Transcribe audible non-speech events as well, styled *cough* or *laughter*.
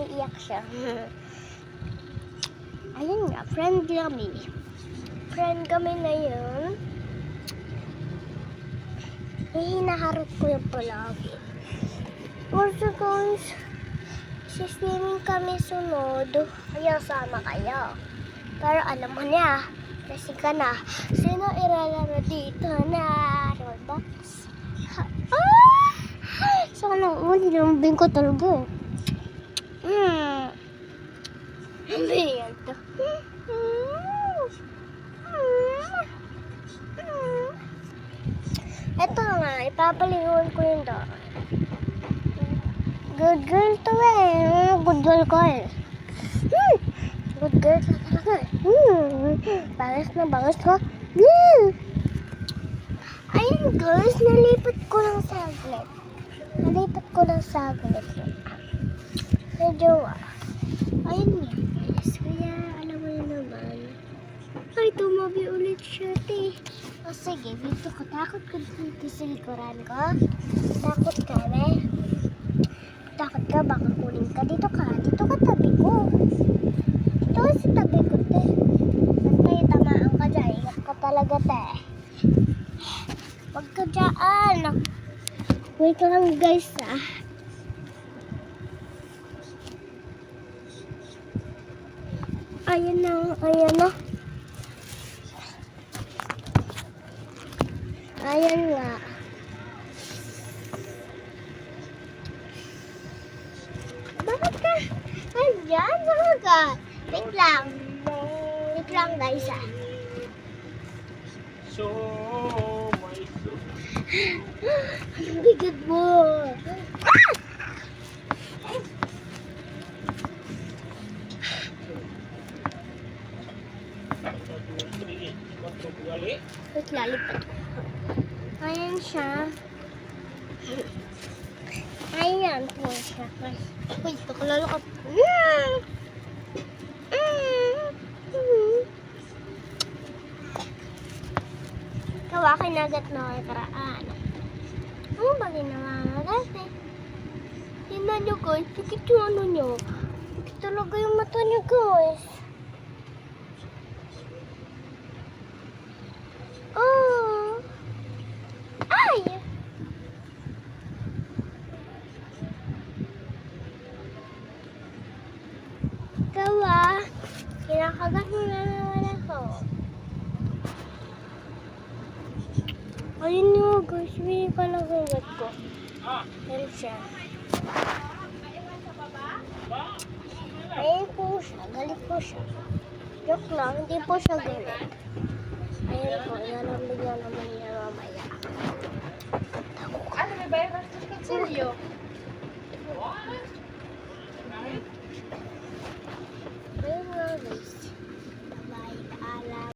Iiyak siya. *laughs* Ayun nga, friend kami. Friend kami na yun. Eh, hinaharap ko yung palagi. Also guys, siswimming kami sunod. Kaya sama kayo. Pero alam mo niya, kasi ka na. Sino ilalaro dito na Roblox? Ha- Ah! Sana all, hinambing ko talaga. Hmm. Ano yan to? Ito nga, ipapalingon ko yung daan. Good girl to eh. Good girl ko eh. Hmm. Good girl ka talaga eh. Hmm. Bangas na bangas ko. Hmm. Ayun guys, nalipat ko lang saglit. Nalipat ko lang saglit. Medyo ah. Ayun nga guys. Kaya alam mo na naman. Ay, tumabi ulit siya, te. O sige, dito ka. Takot ka dito sa likuran ko. Takot ka, be. Takot ka, baka kunin ka. Dito ka. Dito ka tabi ko. Dito ka sa tabi ko, te. Basta tamaan ka dyan. Ingat ka talaga, te. Huwag ka dyan. Wait lang, guys, ah. Ayan na, ayan na. Ayan nga. Bakit ka? Ayan, ka? Wait lang. Wait lang, guys, ah. So. Ang bigat mo. Ah! Wait, lalipad ko. Ayan siya. Ayan po siya. Wait, nakalala ka. Mm! Kawa kinagat na kay karaan. Ano ba ginawa nga dati? Tingnan nyo guys, sakit yung ano nyo. Sakit talaga yung mata nyo guys. Oh! Ay! Kawa, kinakagat mo na naman ako. Ayun nga guys, may kalagagat ko. Ayun siya. Ayun po siya, galit po siya. Joke lang, hindi po siya galit. Ayun po, ilalambig na naman niya mamaya. Ano, may virus ka kutsilyo?